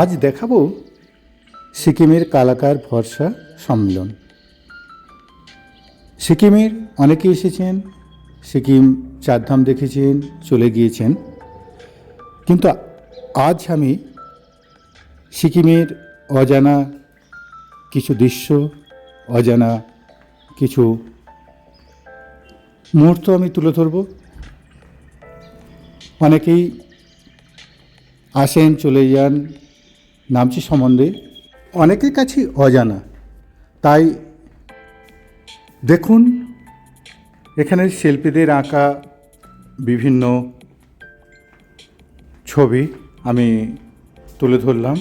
আজ দেখাবো সিকিমের কালাকার ভরসা সম্মেলন। সিকিমের অনেকে এসেছেন সিকিম, চারধাম দেখেছেন, চলে গিয়েছেন। কিন্তু আজ আমি সিকিমের অজানা কিছু দৃশ্য, অজানা কিছু মুহূর্ত আমি তুলে ধরব। অনেকেই আসেন, চলে যান নামচি সম্বন্ধে। অনেকের কাছেই অজানা। তাই দেখুন এখানের শিল্পীদের আঁকা বিভিন্ন ছবি আমি তুলে ধরলাম।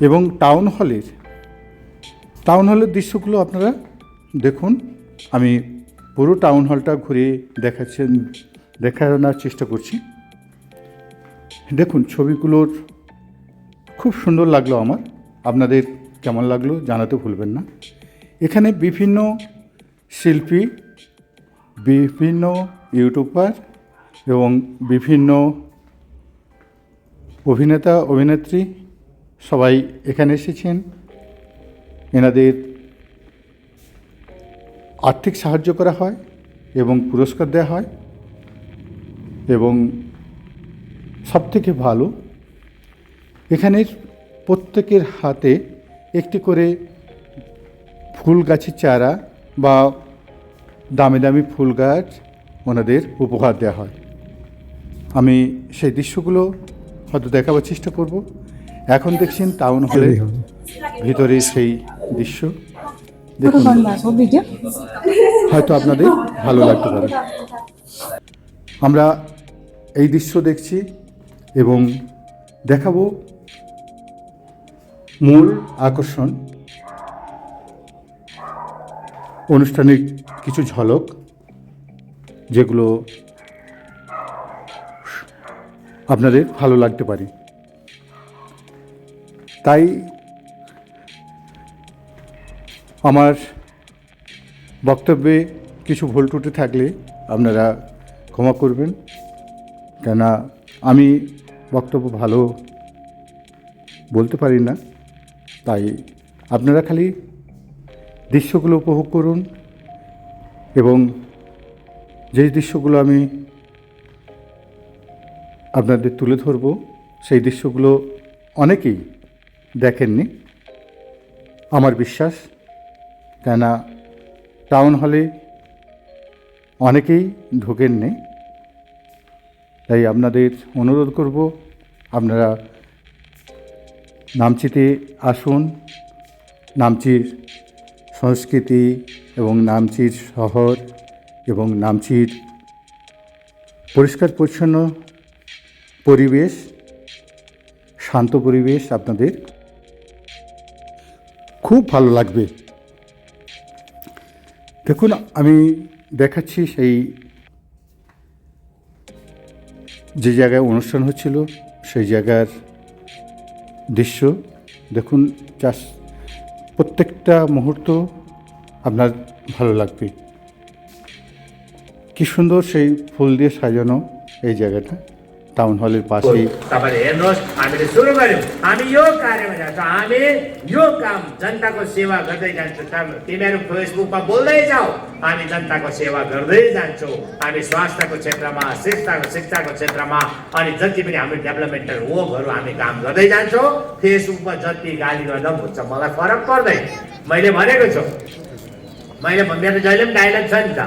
এবং টাউন হলের টাউন হলের দৃশ্যগুলো আপনারা দেখুন। আমি পুরো টাউন হলটা ঘুরে দেখাচ্ছেন, দেখানোর চেষ্টা করছি। দেখুন, ছবিগুলোর খুব সুন্দর লাগল আমার। আপনাদের কেমন লাগল জানাতে ভুলবেন না। এখানে বিভিন্ন শিল্পী বিভিন্ন ইউটিউবার এবং বিভিন্ন অভিনেতা, অভিনেত্রী সবাই এখানে এসেছেন। এনাদের আর্থিক সাহায্য করা হয় এবং পুরস্কার দেওয়া হয় এবং সবথেকে ভালো, এখানের প্রত্যেকের হাতে একটি করে ফুল গাছের চারা বা দামি দামি ফুল গাছ ওনাদের উপহার দেওয়া হয়। আমি সেই দৃশ্যগুলো হয়তো দেখাবার চেষ্টা করব। এখন দেখছেন টাউন হলে ভিতরে সেই দৃশ্য। দেখুন। হয়তো আপনাদের ভালো লাগতে পারে। আমরা এই দৃশ্য দেখছি এবং দেখাবো মূল আকর্ষণ অনুষ্ঠানের কিছু ঝলক, যেগুলো আপনাদের ভালো লাগতে পারে। তাই আমার বক্তব্যে কিছু ভুল ত্রুটি থাকলে আপনারা ক্ষমা করবেন। কেননা আমি বক্তব্য ভালো বলতে পারি না, তাই আপনারা খালি দৃশ্যগুলো উপভোগ করুন এবং যেই দৃশ্যগুলো আমি আপনাদের তুলে ধরব, সেই দৃশ্যগুলো অনেকেই দেখেননি। আমার বিশ্বাস, কেননা টাউন হলে অনেকেই ঢোকেননি। তাই আপনাদের অনুরোধ করব, আপনারা নামচিতে আসুন, নামচির সংস্কৃতি এবং নামচির শহর এবং নামচির পরিষ্কার পরিচ্ছন্ন পরিবেশ, শান্ত পরিবেশ আপনাদের খুব ভালো লাগবে। দেখুন, আমি দেখাচ্ছি সেই যে জায়গায় অনুষ্ঠান হচ্ছিল, সেই জায়গার দৃশ্য। দেখুন, চাষ প্রত্যেকটা মুহূর্ত আপনার ভালো লাগবে। কি সুন্দর সেই ফুল দিয়ে সাজানো এই জায়গাটা। টাউন হলের পাশেই तपाईँले हेर्नुहोस् हामीले सुरु गऱ्यौँ हामी यो कार्यमा जान्छौँ हामी यो काम जनताको सेवा गर्दै जान्छौँ तब- तिमीहरू फेसबुकमा बोल्दै जाऊ हामी जनताको सेवा गर्दै जान्छौँ हामी स्वास्थ्यको क्षेत्रमा शिक्षाको शिक्षाको क्षेत्रमा अनि जति पनि हाम्रो डेभलपमेन्टल वर्कहरू हामी काम गर्दै जान्छौँ फेसबुकमा जति गाली गर्दा पनि हुन्छ मलाई फरक पर्दैन मैले भनेको छु मैले मेरो जहिले पनि डाइलग छ नि त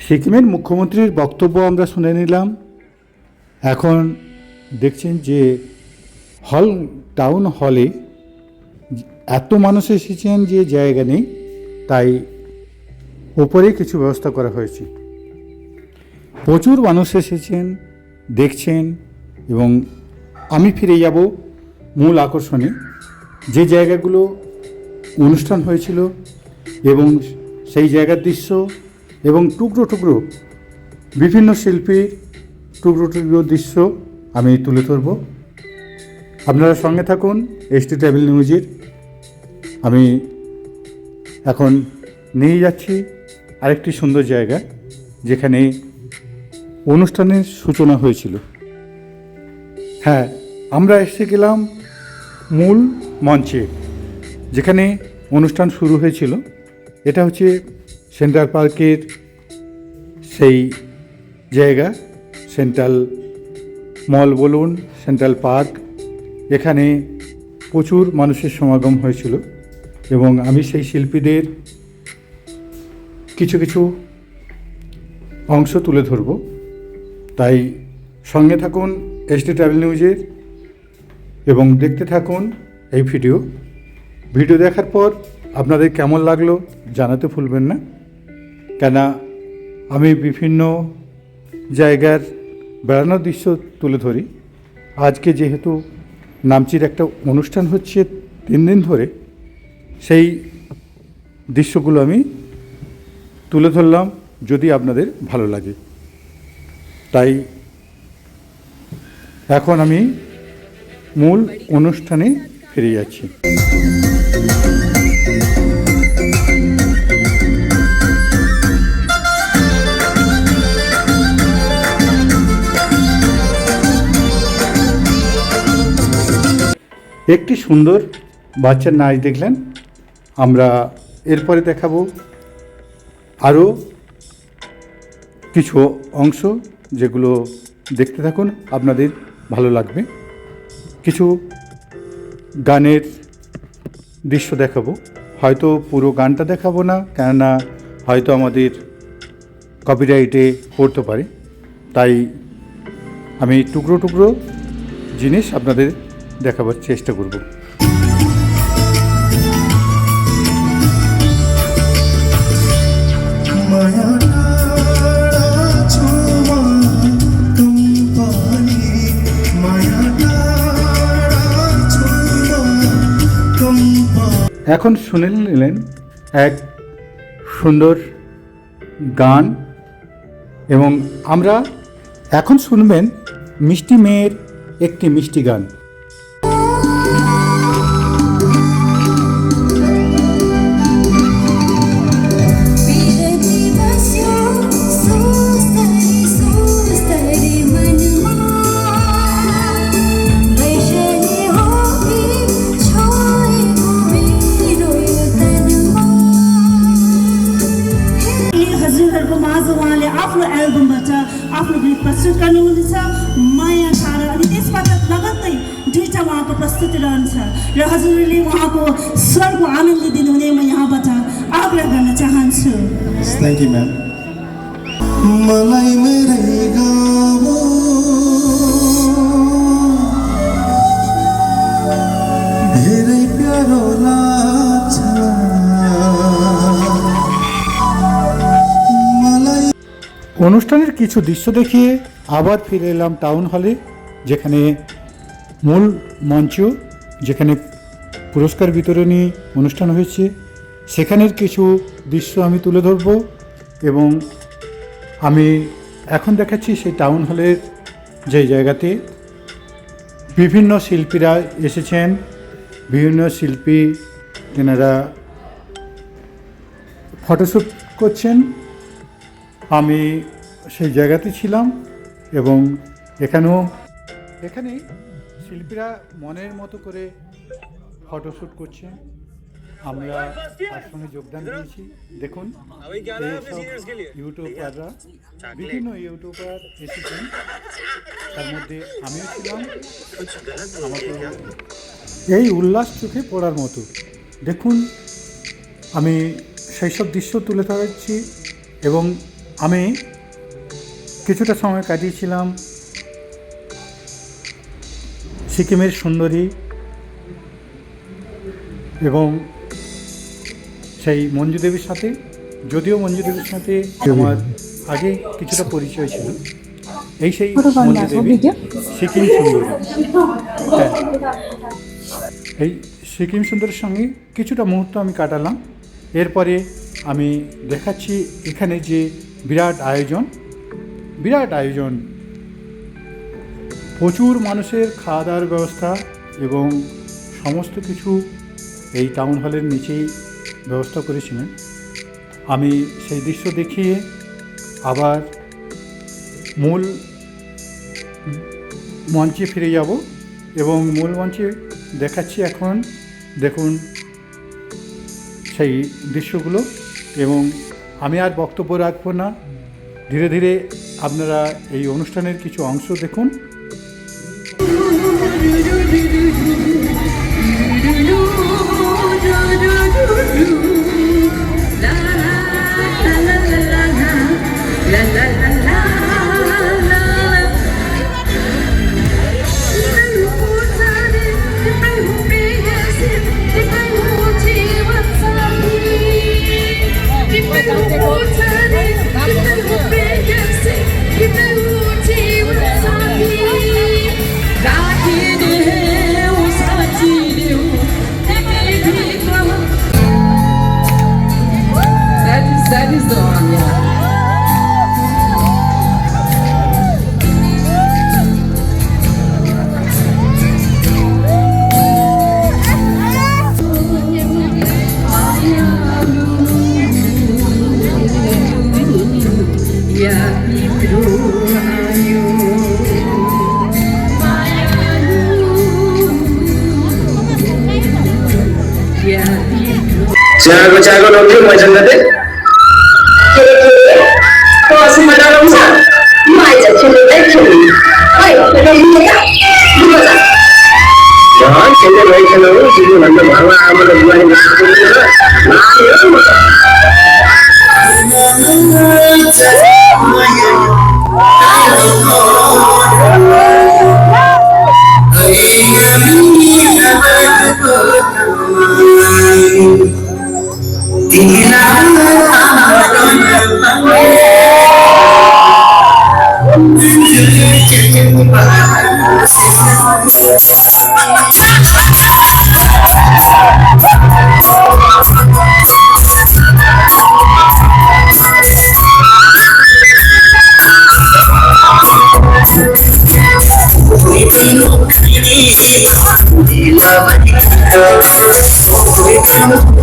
সিকিমের মুখ্যমন্ত্রীর বক্তব্য আমরা শুনে নিলাম এখন দেখছেন যে হল, টাউন হলে এত মানুষ এসেছেন যে জায়গা নেই, তাই ওপরে কিছু ব্যবস্থা করা হয়েছে। প্রচুর মানুষ এসেছেন, দেখছেন এবং আমি ফিরে যাব মূল আকর্ষণে। যে জায়গাগুলো অনুষ্ঠান হয়েছিল এবং সেই জায়গার দৃশ্য এবং টুকরো টুকরো বিভিন্ন শিল্পীর টুকরো দৃশ্য আমি তুলে ধরব। আপনারা সঙ্গে থাকুন এসটি ট্রাভেল নিউজের আমি এখন নিয়ে যাচ্ছি আরেকটি সুন্দর জায়গা, যেখানে অনুষ্ঠানের সূচনা হয়েছিল। হ্যাঁ আমরা এসে গেলাম মূল মঞ্চে, যেখানে অনুষ্ঠান শুরু হয়েছিল। এটা হচ্ছে সেন্ট্রাল পার্কের সেই জায়গা। সেন্ট্রাল মল বলুন, সেন্ট্রাল পার্ক, এখানে প্রচুর মানুষের সমাগম হয়েছিল এবং আমি সেই শিল্পীদের কিছু কিছু অংশ তুলে ধরব। তাই সঙ্গে থাকুন এসডি ট্রাভেল নিউজের এবং দেখতে থাকুন এই ভিডিও। ভিডিও দেখার পর আপনাদের কেমন লাগল জানাতে ভুলবেন না। কেন আমি বিভিন্ন জায়গার বেড়ানোর দৃশ্য তুলে ধরি। আজকে যেহেতু নামচির একটা অনুষ্ঠান হচ্ছে তিন দিন ধরে, সেই দৃশ্যগুলো আমি তুলে ধরলাম যদি আপনাদের ভালো লাগে। তাই এখন আমি মূল অনুষ্ঠানে ফিরে যাচ্ছি। একটি সুন্দর বাচ্চার নাচ দেখলেন। আমরা এরপরে দেখাবো আরও কিছু অংশ যেগুলো দেখতে থাকুন, আপনাদের ভালো লাগবে। কিছু গানের দৃশ্য দেখাবো। হয়তো পুরো গানটা দেখাবো না, কেননা হয়তো আমাদের কপিরাইটে পড়তে পারে। তাই আমি টুকরো টুকরো জিনিস আপনাদের দেখাবার চেষ্টা করব। এখন শুনে নিলেন এক সুন্দর গান এবং আমরা এখন শুনবেন মিষ্টি মেয়ের একটি মিষ্টি গান। हजुरहरूको माझ उहाँले आफ्नो एल्बमबाट आफ्नो गीत प्रस्तुत गर्नुहुनेछ माया टाढा अनि त्यसबाट लगत्तै दुईवटा उहाँको प्रस्तुति रहन्छ र हजुरहरूले उहाँको स्वरको आनन्द दिनुहुने म यहाँबाट आग्रह गर्न चाहन्छु थ्याङ्क यू म्याम मलाई धेरै प्यारो लाग्छ অনুষ্ঠানের কিছু দৃশ্য দেখিয়ে আবার ফিরে এলাম টাউন হলে, যেখানে মূল মঞ্চ, যেখানে পুরস্কার বিতরণী অনুষ্ঠান হয়েছে। সেখানের কিছু দৃশ্য আমি তুলে ধরব এবং আমি এখন দেখাচ্ছি সেই টাউন হলের যে জায়গাতে বিভিন্ন শিল্পীরা এসেছেন, বিভিন্ন শিল্পী তেনারা ফটোশ্যুট করছেন। আমি সেই জায়গাতে ছিলাম এবং এখানেও এখানে শিল্পীরা মনের মতো করে ফটোশ্যুট করছে। আমরা তার সঙ্গে যোগদান দিয়েছি। দেখুন ইউটিউবাররা বিভিন্ন ইউটিউবার এসেছেন। তার মধ্যে আমিও ছিলাম। আমাকে এই উল্লাস চোখে পড়ার মতো। দেখুন আমি সেই সব দৃশ্য তুলে ধরাচ্ছি এবং আমি কিছুটা সময় কাটিয়েছিলাম সিকিমের সুন্দরী এবং সেই মঞ্জু দেবীর সাথে যদিও মঞ্জু দেবীর সাথে আমার আগে কিছুটা পরিচয় ছিল। এই সেই মঞ্জু দেবী সিকিম সুন্দরী। হ্যাঁ। এই সিকিম সুন্দরের সঙ্গে কিছুটা মুহূর্ত আমি কাটালাম। এরপরে আমি দেখাচ্ছি এখানে যে বিরাট আয়োজন বিরাট আয়োজন। প্রচুর মানুষের খাওয়া দাওয়ার ব্যবস্থা এবং সমস্ত কিছু এই টাউন হলের নিচেই ব্যবস্থা করেছিলেন। আমি সেই দৃশ্য দেখিয়ে আবার মূল মঞ্চে ফিরে যাব এবং মূল মঞ্চে দেখাচ্ছি এখন, দেখুন সেই দৃশ্যগুলো এবং আমি আর বক্তব্য রাখব না। ধীরে ধীরে আপনারা এই অনুষ্ঠানের কিছু অংশ দেখুন। mai jannatin ko wasu madaransa ma'aikacin aikin kai da yi ya yi maza da hankin da mai kana wani su yi wanda ba ma amalar wani da su kuma da na yi maza Thank you. Nah, ya.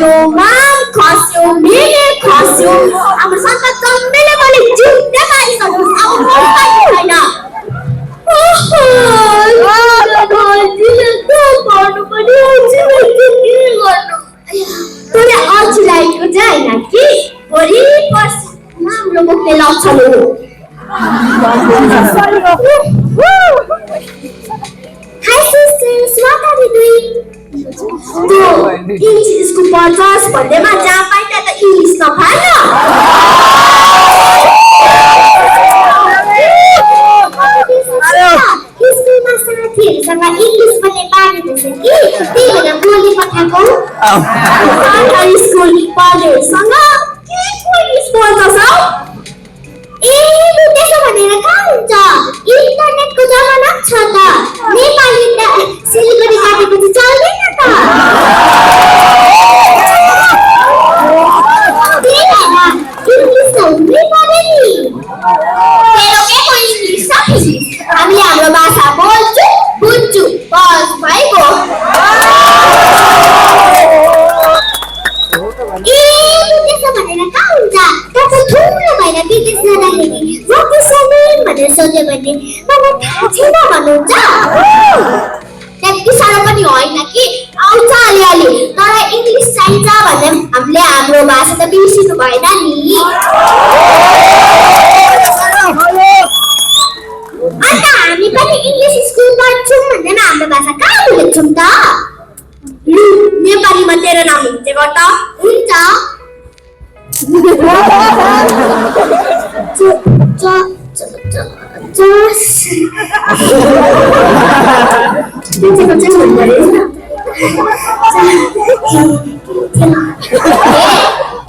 हाम्रो खस्यो मेले खस्यो हाम्रो सन्तान जन्मेले मैले जिउनै अब अल्छी लागेको चाहिँ होइन कि भोलि पर्सि राम्रो बोक्ने लक्षण Secondary school e colégio são não. Que foi escolta এই দেশে মানেরা কাউন্টা ইন্টারনেট কো জামানা ছাতা নেপালি সিলিগুড়ি কাটে কিছু চলবে না তা আমি আমরা ভাষা বলছি, বুঝছু বস ভাই গো सोच्यो मलाई थाहा छैन साह्रो पनि होइन कि आउँछ अलिअलि तर इङ्ग्लिस चाहिन्छ भने हामीले हाम्रो भाषा त बिर्सिनु भएन नि अन्त हामी पनि इङ्ग्लिस स्कुल पढ्छौँ भन्दैमा हाम्रो भाषा कहाँ भुलेछौँ त लु नेपालीमा तेरो नाम हुन्छ त हुन्छ ज- ज- ज- ज- जस बिचको चाहिँ भन्दो रहेछ।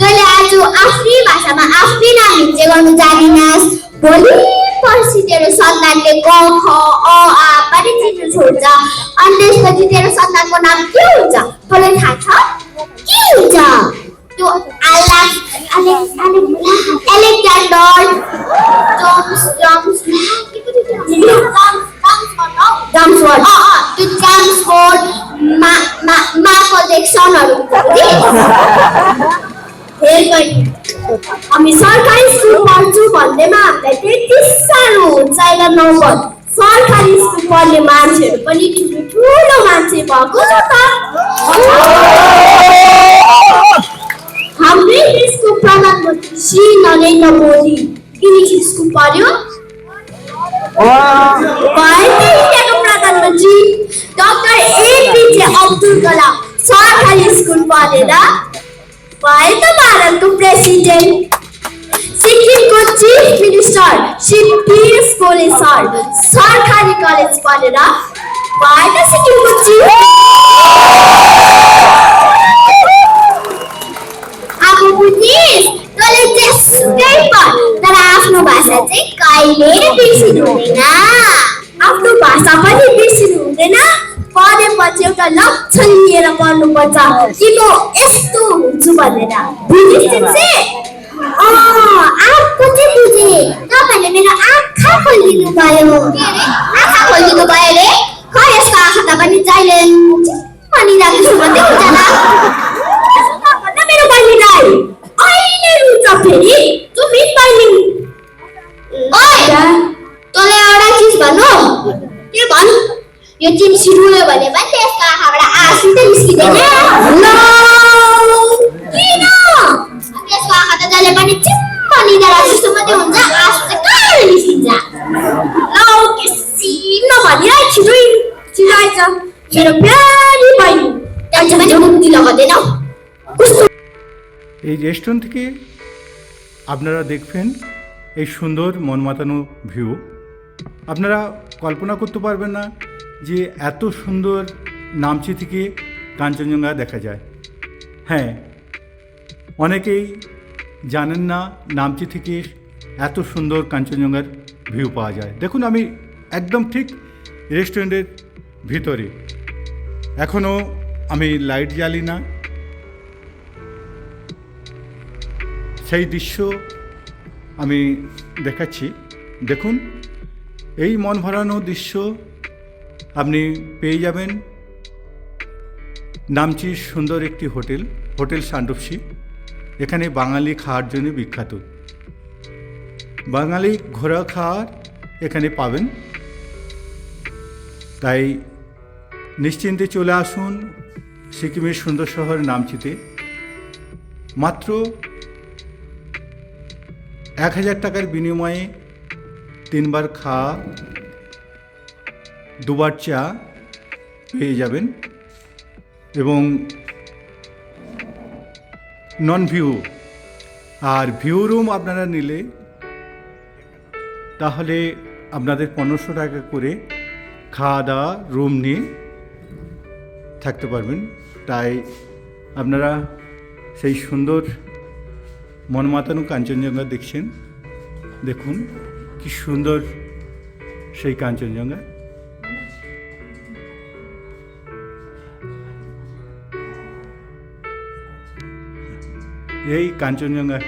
तैँले आज आफ्नै भाषामा आफ्नै नाम हिँड्चे गर्नु जानिनस् भोलि සිතේ සන්නන්ගේ ක খ অ আ পারিচিত সোজা অন্দেশ পজিতের সন্তানকে নাম কি হোজা বলে থাকা কি হোজা তো আলা আলেক্স আলেকজান্ডার জমস জমস জামসফোর্ড তো জামসফোর্ड মা মা মা কলেকশন আর हामी सरकारी स्कुल पढ्छु भन्दैमा हामीलाई त्यति साह्रो हुन्छ अहिले नम्बर सरकारी स्कुल पढ्ने मान्छेहरू पनि ठुलो ठुलो मान्छे भएको छ त हाम्रै देशको प्रधानमन्त्री श्री नरेन्द्र मोदी इङ्ग्लिस स्कुल पढ्यो इन्डियाको प्रधानमन्त्री डाक्टर एपिजे अब्दुल कलाम सरकारी स्कुल पढेर भए त भारतको प्रेसिडेन्ट सिक्किमको चिफ मिनिस्टर श्री सर सरकारी कलेज पढेर भए अब बुझिस् तँले त्यसकै पढ तर आफ्नो भाषा चाहिँ कहिले बिर्सिनु हुँदैन आफ्नो भाषा पढेपछि एउटा लक्ष्य लिएर पढ्नुपर्छ कि म यस्तो हुन्छु भनेर? आँखको चाहिँ बुझे? तपाईँले मेरो आँखा खोलिदिनु भयो आँखा खोलिदिनु भयो अरे खै यसको आँखा त पनि जहिले भनिरहेको छु भन्दै हुन्छ ल भन्दा मेरो बहिनीलाई अहिले रुन्छ फेरि? चुमित बहिनी ओइ तँलाई एउटा चिज भन्नु। के भन् यो चिम्सी रुयो भने पनि त्यसको आँखाबाट आँसु त निस्किँदैन ल किन त्यसको आँखा त जहिले पनि चिम्म निधारा जस्तो मात्रै हुन्छ आँसु चाहिँ कहाँ निस्किन्छ ल केसी नभनिरह छिटो छिटो आइज मेरो प्यारी बहिनी त्यहाँ पनि मुक्ति लगाउँदैन कस्तो এই রেস্টুরেন্ট থেকে আপনারা দেখবেন এই সুন্দর মন মাতানো ভিউ আপনারা কল্পনা করতে পারবেন না যে এত সুন্দর নামচি থেকে কাঞ্চনজঙ্ঘা দেখা যায়। হ্যাঁ অনেকেই জানেন না নামচি থেকে এত সুন্দর কাঞ্চনজঙ্ঘার ভিউ পাওয়া যায়। দেখুন, আমি একদম ঠিক রেস্টুরেন্টের ভিতরে। এখনও আমি লাইট জ্বালি না। সেই দৃশ্য আমি দেখাচ্ছি। দেখুন, এই মন ভরানো দৃশ্য আপনি পেয়ে যাবেন নামচি সুন্দর একটি হোটেল হোটেল সান্ডপসি। এখানে বাঙালি খাওয়ার জন্য বিখ্যাত। বাঙালি ঘোরা খাওয়ার এখানে পাবেন। তাই নিশ্চিন্তে চলে আসুন সিকিমের সুন্দর শহর নামচিতে। মাত্র এক হাজার টাকার বিনিময়ে তিনবার খাওয়া দুবার চা পেয়ে যাবেন এবং নন ভিউ আর ভিউ রুম আপনারা নিলে তাহলে আপনাদের পনেরোশো টাকা করে খাওয়া দাওয়া রুম নিয়ে থাকতে পারবেন। তাই আপনারা সেই সুন্দর মন মাতানো কাঞ্চনজঙ্ঘা দেখছেন। দেখুন কি সুন্দর সেই কাঞ্চনজঙ্ঘা। এই কাঞ্চনজঙ্ঘা